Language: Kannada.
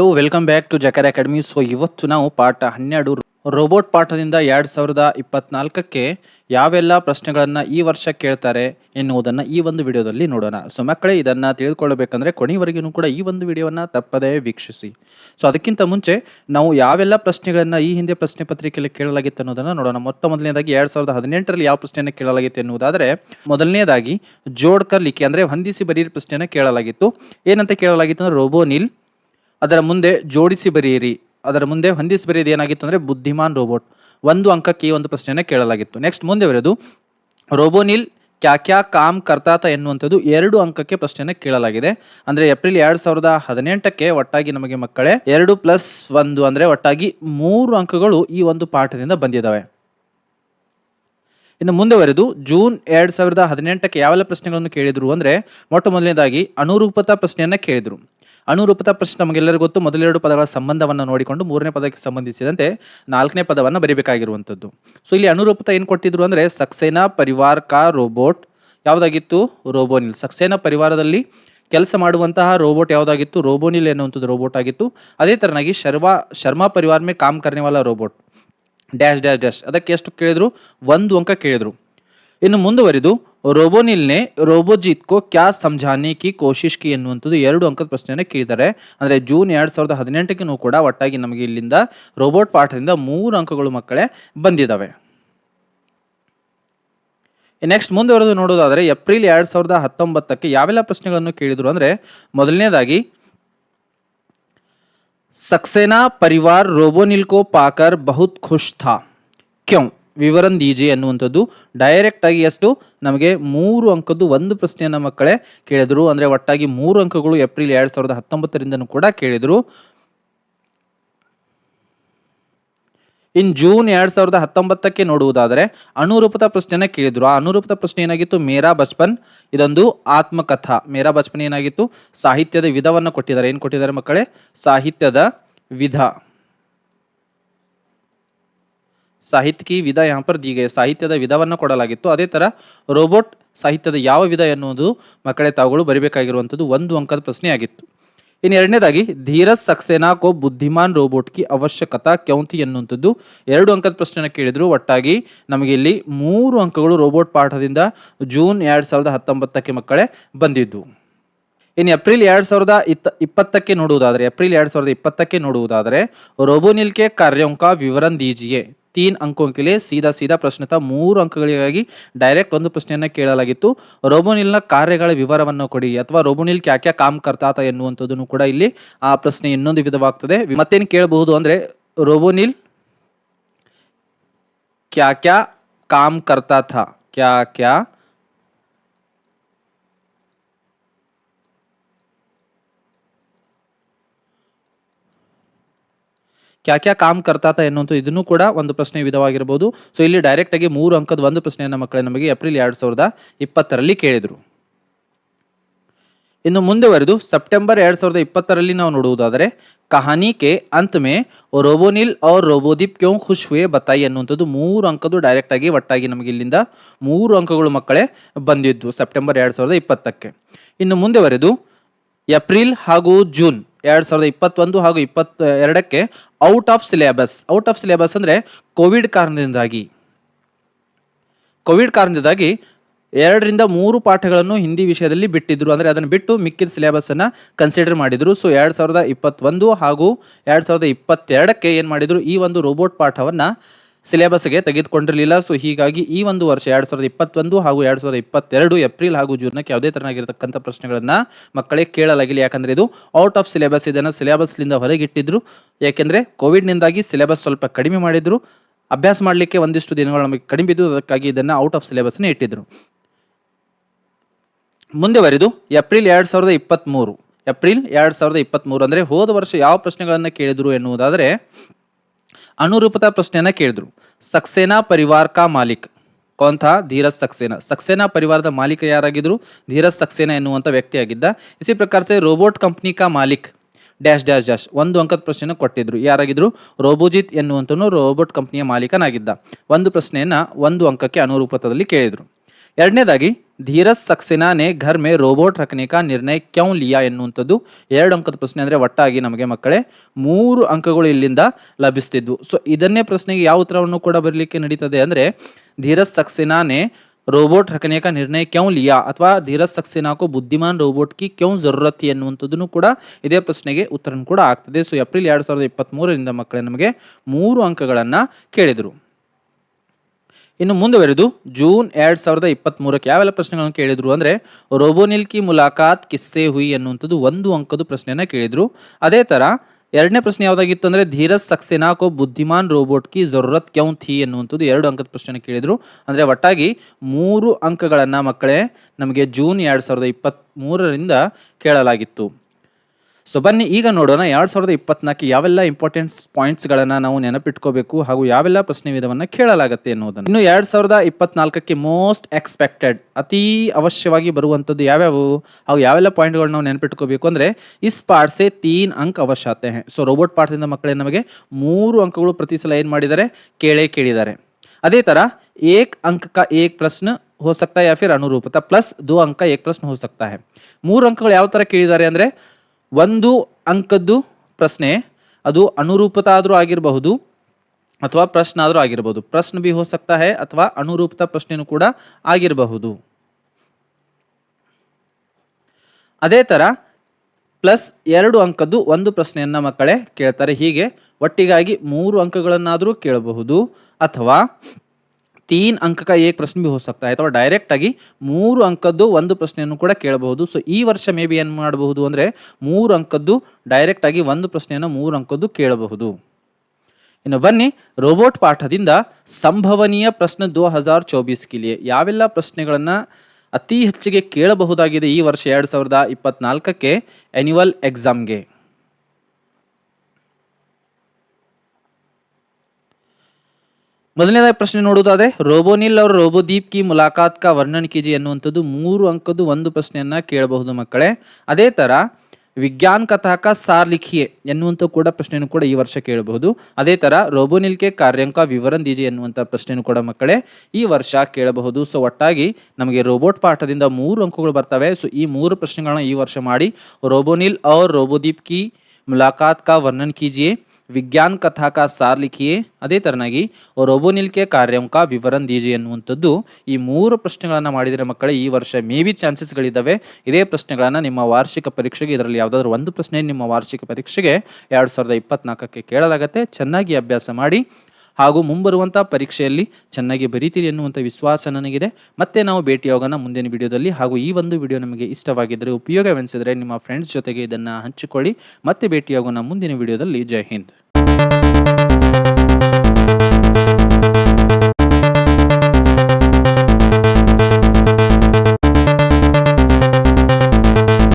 Hello welcome back to Jakar academy so ಇವತ್ತು ನಾವು ಪಾಠ ಹನ್ನೆರಡು ರೋಬೋಟ್ ಪಾಠದಿಂದ ಎರಡು ಸಾವಿರದ ಇಪ್ಪತ್ನಾಲ್ಕಕ್ಕೆ ಯಾವೆಲ್ಲ ಪ್ರಶ್ನೆಗಳನ್ನು ಈ ವರ್ಷ ಕೇಳ್ತಾರೆ ಎನ್ನುವುದನ್ನು ಈ ಒಂದು ವಿಡಿಯೋದಲ್ಲಿ ನೋಡೋಣ. ಸೊ ಮಕ್ಕಳೇ, ಇದನ್ನು ತಿಳಿದುಕೊಳ್ಳಬೇಕಂದ್ರೆ ಕೊನೆಯವರೆಗೂ ಕೂಡ ಈ ಒಂದು ವಿಡಿಯೋವನ್ನು ತಪ್ಪದೇ ವೀಕ್ಷಿಸಿ. ಸೊ ಅದಕ್ಕಿಂತ ಮುಂಚೆ ನಾವು ಯಾವೆಲ್ಲ ಪ್ರಶ್ನೆಗಳನ್ನು ಈ ಹಿಂದೆ ಪ್ರಶ್ನೆ ಪತ್ರಿಕೆಯಲ್ಲಿ ಕೇಳಲಾಗಿತ್ತು ಅನ್ನೋದನ್ನು ನೋಡೋಣ. ಮೊತ್ತ ಮೊದಲನೇದಾಗಿ ಎರಡು ಸಾವಿರದ ಹದಿನೆಂಟರಲ್ಲಿ ಯಾವ ಪ್ರಶ್ನೆಯನ್ನು ಕೇಳಲಾಗಿತ್ತು ಎನ್ನುವುದಾದರೆ, ಮೊದಲನೇದಾಗಿ ಜೋಡ್ಕರ್ ಲಿಖಿ ಅಂದರೆ ಹೊಂದಿಸಿ ಬರೀರಿ ಪ್ರಶ್ನೆಯನ್ನು ಕೇಳಲಾಗಿತ್ತು. ಏನಂತ ಕೇಳಲಾಗಿತ್ತು ಅಂದರೆ ರೋಬೋನಿಲ್ ಅದರ ಮುಂದೆ ಜೋಡಿಸಿ ಬರೆಯಿರಿ. ಅದರ ಮುಂದೆ ಹೊಂದಿಸಿ ಬರೆಯೋದು ಏನಾಗಿತ್ತು ಅಂದರೆ ಬುದ್ಧಿಮಾನ್ ರೋಬೋಟ್. ಒಂದು ಅಂಕಕ್ಕೆ ಈ ಒಂದು ಪ್ರಶ್ನೆಯನ್ನು ಕೇಳಲಾಗಿತ್ತು. ನೆಕ್ಸ್ಟ್ ಮುಂದೆ ಬರೆಯೋದು ರೋಬೋನಿಲ್ ಕ್ಯಾ ಕಾಮ್ ಕರ್ತಾತ ಎನ್ನುವಂಥದ್ದು ಎರಡು ಅಂಕಕ್ಕೆ ಪ್ರಶ್ನೆಯನ್ನು ಕೇಳಲಾಗಿದೆ. ಅಂದರೆ ಏಪ್ರಿಲ್ ಎರಡು ಸಾವಿರದ ಹದಿನೆಂಟಕ್ಕೆ ಒಟ್ಟಾಗಿ ನಮಗೆ ಮಕ್ಕಳೇ, ಎರಡು ಪ್ಲಸ್ ಒಂದು ಅಂದರೆ ಒಟ್ಟಾಗಿ ಮೂರು ಅಂಕಗಳು ಈ ಒಂದು ಪಾಠದಿಂದ ಬಂದಿದ್ದಾವೆ. ಇನ್ನು ಮುಂದುವರೆದು ಜೂನ್ ಎರಡು ಸಾವಿರದ ಹದಿನೆಂಟಕ್ಕೆ ಯಾವೆಲ್ಲ ಪ್ರಶ್ನೆಗಳನ್ನು ಕೇಳಿದರು? ಅಂದರೆ ಮೊಟ್ಟ ಮೊದಲನೇದಾಗಿ ಅನುರೂಪತಾ ಪ್ರಶ್ನೆಯನ್ನು ಕೇಳಿದರು. ಅನುರೂಪತಾ ಪ್ರಶ್ನೆ ನಮಗೆಲ್ಲರಿಗೂ ಗೊತ್ತು. ಮೊದಲೆರಡು ಪದಗಳ ಸಂಬಂಧವನ್ನು ನೋಡಿಕೊಂಡು ಮೂರನೇ ಪದಕ್ಕೆ ಸಂಬಂಧಿಸಿದಂತೆ ನಾಲ್ಕನೇ ಪದವನ್ನು ಬರೀಬೇಕಾಗಿರುವಂಥದ್ದು ಸೊ ಇಲ್ಲಿ ಅನುರೂಪತ ಏನು ಕೊಟ್ಟಿದ್ರು ಅಂದರೆ ಸಕ್ಸೇನಾ ಪರಿವಾರಕ ರೋಬೋಟ್ ಯಾವುದಾಗಿತ್ತು? ರೋಬೋನಿಲ್. ಸಕ್ಸೇನಾ ಪರಿವಾರದಲ್ಲಿ ಕೆಲಸ ಮಾಡುವಂತಹ ರೋಬೋಟ್ ಯಾವುದಾಗಿತ್ತು? ರೋಬೋನಿಲ್ ಎನ್ನುವಂಥದ್ದು ರೋಬೋಟ್ ಆಗಿತ್ತು. ಅದೇ ಥರನಾಗಿ ಶರ್ವಾ, ಶರ್ಮಾ ಪರಿವಾರ ಮೇ ಕಾಮ್ ಕರ್ನೆವಾಲ ರೋಬೋಟ್. Dash dash dash. ಅದಕ್ಕೆ ಎಷ್ಟು ಕೇಳಿದ್ರು? ಒಂದು ಅಂಕ ಕೇಳಿದ್ರು. ಇನ್ನು ಮುಂದುವರಿದು, ರೋಬೋನಿಲ್ನೇ ರೋಬೋಜಿತ್ ಕೋ ಕ್ಯಾ ಸಂಜಾನೆ ಕಿ ಕೋಶಿಶ್ ಕಿ ಎನ್ನುವಂಥದ್ದು ಎರಡು ಅಂಕದ ಪ್ರಶ್ನೆಯನ್ನು ಕೇಳಿದ್ದಾರೆ. ಅಂದರೆ ಜೂನ್ ಎರಡು ಸಾವಿರದ ಹದಿನೆಂಟಕ್ಕೂ ಕೂಡ ಒಟ್ಟಾಗಿ ನಮಗೆ ಇಲ್ಲಿಂದ ರೋಬೋಟ್ ಪಾಠದಿಂದ ಮೂರು ಅಂಕಗಳು ಮಕ್ಕಳೇ ಬಂದಿದ್ದಾವೆ ನೆಕ್ಸ್ಟ್ ಮುಂದುವರೆದು ನೋಡೋದಾದರೆ, ಏಪ್ರಿಲ್ ಎರಡು ಸಾವಿರದ ಹತ್ತೊಂಬತ್ತಕ್ಕೆ ಯಾವೆಲ್ಲ ಪ್ರಶ್ನೆಗಳನ್ನು ಕೇಳಿದರು ಅಂದರೆ, ಮೊದಲನೇದಾಗಿ, ಸಕ್ಸೇನಾ ಪರಿವಾರ್ ರೋಬೋನಿಲ್ ಕೋ ಪಾಕರ್ ಬಹುತ್ ಖುಷ್ ಥಾ ಕ್ಯೂ. ವಿವರನ್ ದೀಜಿ ಅನ್ನುವಂಥದ್ದು ಡೈರೆಕ್ಟ್ ಆಗಿ ಎಷ್ಟು ನಮಗೆ ಮೂರು ಅಂಕದ್ದು ಒಂದು ಪ್ರಶ್ನೆಯನ್ನು ಮಕ್ಕಳೇ ಕೇಳಿದರು. ಅಂದರೆ ಒಟ್ಟಾಗಿ ಮೂರು ಅಂಕಗಳು ಏಪ್ರಿಲ್ ಎರಡು ಸಾವಿರದ ಹತ್ತೊಂಬತ್ತರಿಂದನೂ ಕೂಡ ಕೇಳಿದರು. ಇನ್ ಜೂನ್ ಎರಡು ಸಾವಿರದ ಹತ್ತೊಂಬತ್ತಕ್ಕೆ ನೋಡುವುದಾದರೆ ಅನುರೂಪದ ಪ್ರಶ್ನೆನ ಕೇಳಿದ್ರು. ಆ ಅನುರೂಪದ ಪ್ರಶ್ನೆ ಏನಾಗಿತ್ತು? ಮೇರಾ ಬಚ್ಪನ್. ಇದೊಂದು ಆತ್ಮಕಥಾ. ಮೇರಾ ಬಚ್ಪನ್ ಏನಾಗಿತ್ತು? ಸಾಹಿತ್ಯದ ವಿಧವನ್ನು ಕೊಟ್ಟಿದ್ದಾರೆ. ಏನು ಕೊಟ್ಟಿದ್ದಾರೆ ಮಕ್ಕಳೇ? ಸಾಹಿತ್ಯದ ವಿಧ. ಸಾಹಿತ್ಯಕಿ ವಿಧ ಯಹಾಂ ಪರ್ ಸಾಹಿತ್ಯದ ವಿಧವನ್ನು ಕೊಡಲಾಗಿತ್ತು. ಅದೇ ಥರ ರೋಬೋಟ್ ಸಾಹಿತ್ಯದ ಯಾವ ವಿಧ ಎನ್ನುವುದು ಮಕ್ಕಳೇ ತಾವುಗಳು ಬರೀಬೇಕಾಗಿರುವಂಥದ್ದು ಒಂದು ಅಂಕದ ಪ್ರಶ್ನೆಯಾಗಿತ್ತು. ಇನ್ನು ಎರಡನೇದಾಗಿ, ಧೀರಜ್ ಸಕ್ಸೇನಾ ಕೋ ಬುದ್ಧಿಮಾನ್ ರೋಬೋಟ್ಗೆ ಅವಶ್ಯಕತಾ ಕ್ಯೌಂತಿ ಎನ್ನುವಂಥದ್ದು ಎರಡು ಅಂಕದ ಪ್ರಶ್ನೆಯನ್ನು ಕೇಳಿದರು. ಒಟ್ಟಾಗಿ ನಮಗೆ ಇಲ್ಲಿ ಮೂರು ಅಂಕಗಳು ರೋಬೋಟ್ ಪಾಠದಿಂದ ಜೂನ್ ಎರಡು ಸಾವಿರದ ಹತ್ತೊಂಬತ್ತಕ್ಕೆ ಮಕ್ಕಳೇ ಬಂದಿದ್ದು. ಇನ್ನು ಏಪ್ರಿಲ್ ಎರಡು ಸಾವಿರದ ಇತ್ತ, ಇಪ್ಪತ್ತಕ್ಕೆ ನೋಡುವುದಾದರೆ, ಏಪ್ರಿಲ್ ಎರಡು ಸಾವಿರದ ಇಪ್ಪತ್ತಕ್ಕೆ ನೋಡುವುದಾದರೆ, ರೋಬೋನಿಲ್ಕೆ ಕಾರ್ಯಂಕ ವಿವರನ್ ದೀಜಿಯೇ ತೀನ್ ಅಂಕೋं के लिए ಸೀದಾ ಸೀದಾ ಪ್ರಶ್ನೆ ತಾ ಮೂರು ಅಂಕಗಳಿಗಾಗಿ ಡೈರೆಕ್ಟ್ ಒಂದು ಪ್ರಶ್ನೆಯನ್ನು ಕೇಳಲಾಗಿತ್ತು ರೋಬೋನಿಲ್ನ ಕಾರ್ಯಗಳ ವಿವರವನ್ನು ಕೊಡಿ ಅಥವಾ ರೋಬೋನಿಲ್ ಕ್ಯಾ ಕ್ಯಾ ಕಾಮ್ ಕರ್ತಾತ ಎನ್ನುವಂಥದ್ದನ್ನು ಕೂಡ ಇಲ್ಲಿ ಆ ಪ್ರಶ್ನೆ ಇನ್ನೊಂದು ವಿಧವಾಗ್ತದೆ ಮತ್ತೇನು ಕೇಳಬಹುದು ಅಂದರೆ ರೋಬೋನಿಲ್ ಕ್ಯಾ ಕ್ಯಾ ಕಾಮ್ ಕರ್ತಾ ಥಾ ಕ್ಯಾ ಕ್ಯಾ ಕ್ಯಾ ಕ್ಯಾ ಕಾಮ್ ಕರ್ತಾತ ಎನ್ನುವಂಥ ಇದನ್ನು ಕೂಡ ಒಂದು ಪ್ರಶ್ನೆ ವಿಧವಾಗಿರ್ಬೋದು. ಸೊ ಇಲ್ಲಿ ಡೈರೆಕ್ಟ್ ಆಗಿ ಮೂರು ಅಂಕದ ಒಂದು ಪ್ರಶ್ನೆಯನ್ನು ಮಕ್ಕಳೇ ನಮಗೆ ಏಪ್ರಿಲ್ ಎರಡು ಸಾವಿರದ ಇಪ್ಪತ್ತರಲ್ಲಿ ಕೇಳಿದರು. ಇನ್ನು ಮುಂದುವರೆದು ಸೆಪ್ಟೆಂಬರ್ ಎರಡು ಸಾವಿರದ ಇಪ್ಪತ್ತರಲ್ಲಿ ನಾವು ನೋಡುವುದಾದರೆ, ಕಹಾನಿ ಕೆ ಅಂತ್ ಮೇ ರೋಬೋನಿಲ್ ಔರ್ ರೋಬೋದೀಪ್ ಕ್ಯೋ ಖುಷ್ ಹುಯೇ ಬತಾಯಿ ಅನ್ನುವಂಥದ್ದು ಮೂರು ಅಂಕದ್ದು ಡೈರೆಕ್ಟ್ ಆಗಿ ಒಟ್ಟಾಗಿ ನಮಗೆ ಇಲ್ಲಿಂದ ಮೂರು ಅಂಕಗಳು ಮಕ್ಕಳೇ ಬಂದಿದ್ದು ಸೆಪ್ಟೆಂಬರ್ ಎರಡು ಸಾವಿರದ ಇಪ್ಪತ್ತಕ್ಕೆ. ಇನ್ನು ಮುಂದುವರೆದು ಏಪ್ರಿಲ್ ಹಾಗೂ ಜೂನ್ ಎರಡು ಸಾವಿರದ ಇಪ್ಪತ್ತೊಂದು ಹಾಗೂ ಇಪ್ಪತ್ತ ಎರಡಕ್ಕೆ out of syllabus. Out of syllabus ಅಂದರೆ ಕೋವಿಡ್ ಕಾರಣದಿಂದಾಗಿ. ಕೋವಿಡ್ ಕಾರಣದಿಂದಾಗಿ ಎರಡರಿಂದ ಮೂರು ಪಾಠಗಳನ್ನು ಹಿಂದಿ ವಿಷಯದಲ್ಲಿ ಬಿಟ್ಟಿದ್ದರು ಅಂದರೆ ಅದನ್ನು ಬಿಟ್ಟು ಮಿಕ್ಕಿದ ಸಿಲೆಬಸನ್ನು ಕನ್ಸಿಡರ್ ಮಾಡಿದರು. ಸೊ ಎರಡು ಸಾವಿರದ ಇಪ್ಪತ್ತೊಂದು ಹಾಗೂ ಎರಡು ಸಾವಿರದ ಇಪ್ಪತ್ತೆರಡಕ್ಕೆ ಏನು ಮಾಡಿದರು? ಈ ಒಂದು ರೋಬೋಟ್ ಪಾಠವನ್ನು ಸಿಲೆಬಸ್ಗೆ ತೆಗೆದುಕೊಂಡಿರಲಿಲ್ಲ. ಸೊ ಹೀಗಾಗಿ ಈ ಒಂದು ವರ್ಷ ಎರಡು ಸಾವಿರದ ಇಪ್ಪತ್ತೊಂದು ಹಾಗೂ ಎರಡು ಸಾವಿರದ ಇಪ್ಪತ್ತೆರಡು ಏಪ್ರಿಲ್ ಹಾಗೂ ಜೂನ್ನಕ್ಕೆ ಯಾವುದೇ ತರನಾಗಿರತಕ್ಕಂಥ ಪ್ರಶ್ನೆಗಳನ್ನು ಮಕ್ಕಳೇ ಕೇಳಲಾಗಿಲ್ಲ. ಯಾಕಂದರೆ ಇದು ಔಟ್ ಆಫ್ ಸಿಲೆಬಸ್ ಇದನ್ನು ಸಿಲೆಬಸ್ಲಿಂದ ಹೊರಗಿಟ್ಟಿದ್ರು. ಯಾಕೆಂದರೆ ಕೋವಿಡ್ನಿಂದಾಗಿ ಸಿಲೆಬಸ್ ಸ್ವಲ್ಪ ಕಡಿಮೆ ಮಾಡಿದ್ರು. ಅಭ್ಯಾಸ ಮಾಡಲಿಕ್ಕೆ ಒಂದಿಷ್ಟು ದಿನಗಳು ನಮಗೆ ಕಡಿಮೆ ಇದ್ದು ಅದಕ್ಕಾಗಿ ಇದನ್ನು ಔಟ್ ಆಫ್ ಸಿಲೆಬಸ್ನೇ ಇಟ್ಟಿದ್ರು. ಮುಂದುವರಿದು ಏಪ್ರಿಲ್ ಎರಡು ಸಾವಿರದ ಇಪ್ಪತ್ತ್ಮೂರು. ಏಪ್ರಿಲ್ ಎರಡು ಸಾವಿರದ ಇಪ್ಪತ್ತ್ಮೂರು ಅಂದರೆ ಹೋದ ವರ್ಷ ಯಾವ ಪ್ರಶ್ನೆಗಳನ್ನು ಕೇಳಿದರು ಎನ್ನುವುದಾದರೆ ಅನುರೂಪತಾ ಪ್ರಶ್ನೆಯನ್ನು ಕೇಳಿದ್ರು. ಸಕ್ಸೇನಾ ಪರಿವಾರ ಕಾ ಮಾಲಿಕ್. ಕೌನ್ ಥಾ? ಧೀರಜ್ ಸಕ್ಸೇನಾ. ಸಕ್ಸೇನಾ ಪರಿವಾರದ ಮಾಲೀಕ ಯಾರಾಗಿದ್ದರು ಧೀರಜ್ ಸಕ್ಸೇನಾ ಎನ್ನುವಂಥ ವ್ಯಕ್ತಿಯಾಗಿದ್ದ. ಇಸಿ ಪ್ರಕಾರ ರೋಬೋಟ್ ಕಂಪ್ನಿ ಕಾ ಮಾಲಿಕ್. Dash dash dash. ಒಂದು ಅಂಕದ ಪ್ರಶ್ನೆಯನ್ನು ಕೊಟ್ಟಿದ್ರು. ಯಾರಾಗಿದ್ದರು ರೋಬೋಜಿತ್ ಎನ್ನುವಂಥನು ರೋಬೋಟ್ ಕಂಪ್ನಿಯ ಮಾಲೀಕನಾಗಿದ್ದ. ಒಂದು ಪ್ರಶ್ನೆಯನ್ನು ಒಂದು ಅಂಕಕ್ಕೆ ಅನುರೂಪತದಲ್ಲಿ ಕೇಳಿದರು. ಎರಡನೇದಾಗಿ ಧೀರಜ್ ಸಕ್ಸೇನಾ ನೆ ಘರ್ ಮೇ ರೋಬೋಟ್ ರಖನೆ ಕಾ ನಿರ್ಣಯ ಕ್ಯೌ ಲಿಯಾ ಎನ್ನುವಂಥದ್ದು ಎರಡು ಅಂಕದ ಪ್ರಶ್ನೆ ಅಂದರೆ ಒಟ್ಟಾಗಿ ನಮಗೆ ಮಕ್ಕಳೇ ಮೂರು ಅಂಕಗಳು ಇಲ್ಲಿಂದ ಲಭಿಸ್ತಿದ್ವು ಸೊ ಇದನ್ನೇ ಪ್ರಶ್ನೆಗೆ ಯಾವ ಉತ್ತರವನ್ನು ಕೂಡ ಬರಲಿಕ್ಕೆ ನಡೀತದೆ ಅಂದರೆ ಧೀರಜ್ सक्सेना ने रोबोट रखने का निर्णय क्यों लिया ಅಥವಾ ಧೀರಜ್ ಸಕ್ಸೇನಾ को बुद्धिमान रोबोट की क्यों जरूरत थी ಎನ್ನುವಂಥದ್ದನ್ನು ಕೂಡ ಇದೇ ಪ್ರಶ್ನೆಗೆ ಉತ್ತರ ಕೂಡ ಆಗ್ತದೆ ಸೊ ಏಪ್ರಿಲ್ ಎರಡು ಸಾವಿರದ ಇಪ್ಪತ್ತ್ಮೂರರಿಂದ ಮಕ್ಕಳೇ ನಮಗೆ ಮೂರು ಅಂಕಗಳನ್ನು ಕೇಳಿದರು ಇನ್ನು ಮುಂದುವರೆದು ಜೂನ್ ಎರಡು ಸಾವಿರದ ಇಪ್ಪತ್ತ್ಮೂರಕ್ಕೆ ಯಾವೆಲ್ಲ ಪ್ರಶ್ನೆಗಳನ್ನು ಕೇಳಿದ್ರು ಅಂದರೆ ರೋಬೋನಿಲ್ ಕಿ ಮುಲಾಖಾತ್ ಕಿಸ್ಸೆ ಹುಯಿ ಅನ್ನುವಂಥದ್ದು ಒಂದು ಅಂಕದ ಪ್ರಶ್ನೆಯನ್ನು ಕೇಳಿದರು. ಅದೇ ಥರ ಎರಡನೇ ಪ್ರಶ್ನೆ ಯಾವುದಾಗಿತ್ತು ಅಂದರೆ ಧೀರಜ್ ಸಕ್ಸೇನಾ ಕೋ ಬುದ್ಧಿಮಾನ್ ರೋಬೋಟ್ ಕಿ ಜರುರತ್ ಕ್ಯೌನ್ ಥಿ ಎನ್ನುವಂಥದ್ದು ಎರಡು ಅಂಕದ ಪ್ರಶ್ನೆ ಕೇಳಿದರು. ಅಂದರೆ ಒಟ್ಟಾಗಿ ಮೂರು ಅಂಕಗಳನ್ನು ಮಕ್ಕಳೇ ನಮಗೆ ಜೂನ್ ಎರಡು ಸಾವಿರದ ಇಪ್ಪತ್ತ್ಮೂರರಿಂದ ಕೇಳಲಾಗಿತ್ತು. ಸೊ ಬನ್ನಿ, ಈಗ ನೋಡೋಣ ಎರಡು ಸಾವಿರದ ಇಪ್ಪತ್ನಾಲ್ಕು ಯಾವೆಲ್ಲ ಇಂಪಾರ್ಟೆಂಟ್ ಪಾಯಿಂಟ್ಸ್ಗಳನ್ನು ನಾವು ನೆನಪಿಟ್ಕೋಬೇಕು ಹಾಗೂ ಯಾವೆಲ್ಲ ಪ್ರಶ್ನೆ ವಿಧವನ್ನು ಕೇಳಲಾಗುತ್ತೆ ಅನ್ನೋದನ್ನು. ಇನ್ನು ಎರಡು ಸಾವಿರದ ಇಪ್ಪತ್ನಾಲ್ಕಕ್ಕೆ ಮೋಸ್ಟ್ ಎಕ್ಸ್ಪೆಕ್ಟೆಡ್ ಅತೀ ಅವಶ್ಯವಾಗಿ ಬರುವಂಥದ್ದು ಯಾವ್ಯಾವು ಹಾಗೂ ಯಾವೆಲ್ಲ ಪಾಯಿಂಟ್ಗಳನ್ನ ನಾವು ನೆನಪಿಟ್ಕೋಬೇಕು ಅಂದರೆ ಇಸ್ ಪಾರ್ಟ್ಸೆ ತೀನ್ ಅಂಕ ಅವಶ್ಯತೆ ಸೊ ರೋಬೋಟ್ ಪಾಠದಿಂದ ಮಕ್ಕಳೇ ನಮಗೆ ಮೂರು ಅಂಕಗಳು ಪ್ರತಿ ಸಲ ಏನು ಮಾಡಿದ್ದಾರೆ? ಕೇಳೇ ಕೇಳಿದ್ದಾರೆ. ಅದೇ ಥರ ಏಕ್ ಅಂಕಕ ಏಕ್ ಪ್ರಶ್ನ हो सकता है या फिर अनुरूपता प्लस ಪ್ರಶ್ನ अंक का ಮೂರು ಅಂಕಗಳು ಯಾವ ಥರ ಕೇಳಿದ್ದಾರೆ ಅಂದರೆ ಒಂದು ಅಂಕದ್ದು ಪ್ರಶ್ನೆ, ಅದು ಅನುರೂಪತ ಆದರೂ ಆಗಿರಬಹುದು ಅಥವಾ ಪ್ರಶ್ನ ಆದರೂ ಆಗಿರಬಹುದು. ಪ್ರಶ್ನ ಬಿ ಹೋ ಸಕ್ತಾ ಹೈ ಅಥವಾ ಅನುರೂಪತ ಪ್ರಶ್ನೆಯೂ ಕೂಡ ಆಗಿರಬಹುದು. ಅದೇ ಥರ ಪ್ಲಸ್ ಎರಡು ಅಂಕದ್ದು ಒಂದು ಪ್ರಶ್ನೆಯನ್ನು ಮಕ್ಕಳೇ ಕೇಳ್ತಾರೆ. ಹೀಗೆ ಒಟ್ಟಿಗಾಗಿ ಮೂರು ಅಂಕಗಳನ್ನಾದರೂ ಕೇಳಬಹುದು ಅಥವಾ ತೀನ್ ಅಂಕ ಏಕ್ ಪ್ರಶ್ನೆ ಹೋ ಸಕ್ತಾ ಅಥವಾ ಡೈರೆಕ್ಟ್ ಆಗಿ ಮೂರು ಅಂಕದ್ದು ಒಂದು ಪ್ರಶ್ನೆಯನ್ನು ಕೂಡ ಕೇಳಬಹುದು. ಸೊ ಈ ವರ್ಷ ಮೇ ಬಿ ಏನು ಮಾಡಬಹುದು ಅಂದರೆ ಮೂರು ಅಂಕದ್ದು ಡೈರೆಕ್ಟ್ ಆಗಿ ಒಂದು ಪ್ರಶ್ನೆಯನ್ನು ಮೂರು ಅಂಕದ್ದು ಕೇಳಬಹುದು. ಇನ್ನು ಬನ್ನಿ ರೋಬೋಟ್ ಪಾಠದಿಂದ ಸಂಭವನೀಯ ಪ್ರಶ್ನೆ ದೋ ಹಜಾರ್ ಚೌಬೀಸ್ ಯಾವೆಲ್ಲ ಪ್ರಶ್ನೆಗಳನ್ನು ಅತಿ ಹೆಚ್ಚಿಗೆ ಕೇಳಬಹುದಾಗಿದೆ ಈ ವರ್ಷ ಎರಡು ಸಾವಿರದ ಇಪ್ಪತ್ನಾಲ್ಕಕ್ಕೆ? ಆ್ಯನ್ಯುವಲ್ ಎಕ್ಸಾಮ್ಗೆ ಮೊದಲನೇದಾಗಿ ಪ್ರಶ್ನೆ ನೋಡೋದಾದ್ರೆ ರೋಬೋನಿಲ್ ಅವರು ರೋಬೋದೀಪ್ ಕಿ ಮುಲಾಕಾತ್ ಕಾ ವರ್ಣನ್ ಕೀಜಿ ಅನ್ನುವಂಥದ್ದು ಮೂರು ಅಂಕದ್ದು ಒಂದು ಪ್ರಶ್ನೆಯನ್ನ ಕೇಳಬಹುದು ಮಕ್ಕಳೇ. ಅದೇ ತರ, ವಿಜ್ಞಾನ್ ಕಥಾಕ ಸಾರ್ ಲಿಖಿಯೆ ಎನ್ನುವಂಥ ಕೂಡ ಪ್ರಶ್ನೆಯನ್ನು ಕೂಡ ಈ ವರ್ಷ ಕೇಳಬಹುದು. ಅದೇ ಥರ ರೋಬೋನಿಲ್ ಕೆ ಕಾರ್ಯಾಂಕ ವಿವರನ್ ದೀಜಿ ಎನ್ನುವಂಥ ಪ್ರಶ್ನೆಯನ್ನು ಕೂಡ ಮಕ್ಕಳೇ ಈ ವರ್ಷ ಕೇಳಬಹುದು. ಸೊ ಒಟ್ಟಾಗಿ ನಮಗೆ ರೋಬೋಟ್ ಪಾಠದಿಂದ ಮೂರು ಅಂಕಗಳು ಬರ್ತವೆ. ಸೊ ಈ ಮೂರು ಪ್ರಶ್ನೆಗಳನ್ನ ಈ ವರ್ಷ ಮಾಡಿ, ರೋಬೋನಿಲ್ और ರೋಬೋದೀಪ್ ಕಿ ಮುಲಾಕಾತ್ ಕಾ ವರ್ಣನ್ ಕೀಜಿಯೇ ವಿಜ್ಞಾನ್ ಕಥಾ ಕಾ ಸಾರ್ ಲಿಖಿಯೇ, ಅದೇ ತರನಾಗಿ ರೋಬೋನಿಲ್ ಕೆ ಕಾ ವಿವರನ್ ದೀಜಿ ಎನ್ನುವಂಥದ್ದು ಈ ಮೂರು ಪ್ರಶ್ನೆಗಳನ್ನು ಮಾಡಿದರೆ ಮಕ್ಕಳ, ಈ ವರ್ಷ ಮೇ ಬಿ ಚಾನ್ಸಸ್ಗಳಿದ್ದಾವೆ ಇದೇ ಪ್ರಶ್ನೆಗಳನ್ನು ನಿಮ್ಮ ವಾರ್ಷಿಕ ಪರೀಕ್ಷೆಗೆ, ಇದರಲ್ಲಿ ಯಾವುದಾದ್ರೂ ಒಂದು ಪ್ರಶ್ನೆ ನಿಮ್ಮ ವಾರ್ಷಿಕ ಪರೀಕ್ಷೆಗೆ ಎರಡು ಸಾವಿರದ ಇಪ್ಪತ್ನಾಲ್ಕಕ್ಕೆ ಕೇಳಲಾಗುತ್ತೆ. ಚೆನ್ನಾಗಿ ಅಭ್ಯಾಸ ಮಾಡಿ. ಹಾಗೂ ಮುಂಬರುವಂಥ ಪರೀಕ್ಷೆಯಲ್ಲಿ ಚೆನ್ನಾಗಿ ಬರೀತೀರಿ ಎನ್ನುವಂಥ ವಿಶ್ವಾಸ ನನಗಿದೆ. ಮತ್ತೆ ನಾವು ಭೇಟಿಯಾಗೋಣ ಮುಂದಿನ ವಿಡಿಯೋದಲ್ಲಿ. ಹಾಗೂ ಈ ಒಂದು ವಿಡಿಯೋ ನಮಗೆ ಇಷ್ಟವಾಗಿದ್ದರೆ, ಉಪಯೋಗವೆನಿಸಿದರೆ ನಿಮ್ಮ ಫ್ರೆಂಡ್ಸ್ ಜೊತೆಗೆ ಇದನ್ನು ಹಂಚಿಕೊಳ್ಳಿ. ಮತ್ತೆ ಭೇಟಿಯಾಗೋಣ ಮುಂದಿನ ವಿಡಿಯೋದಲ್ಲಿ. ಜೈ ಹಿಂದ್.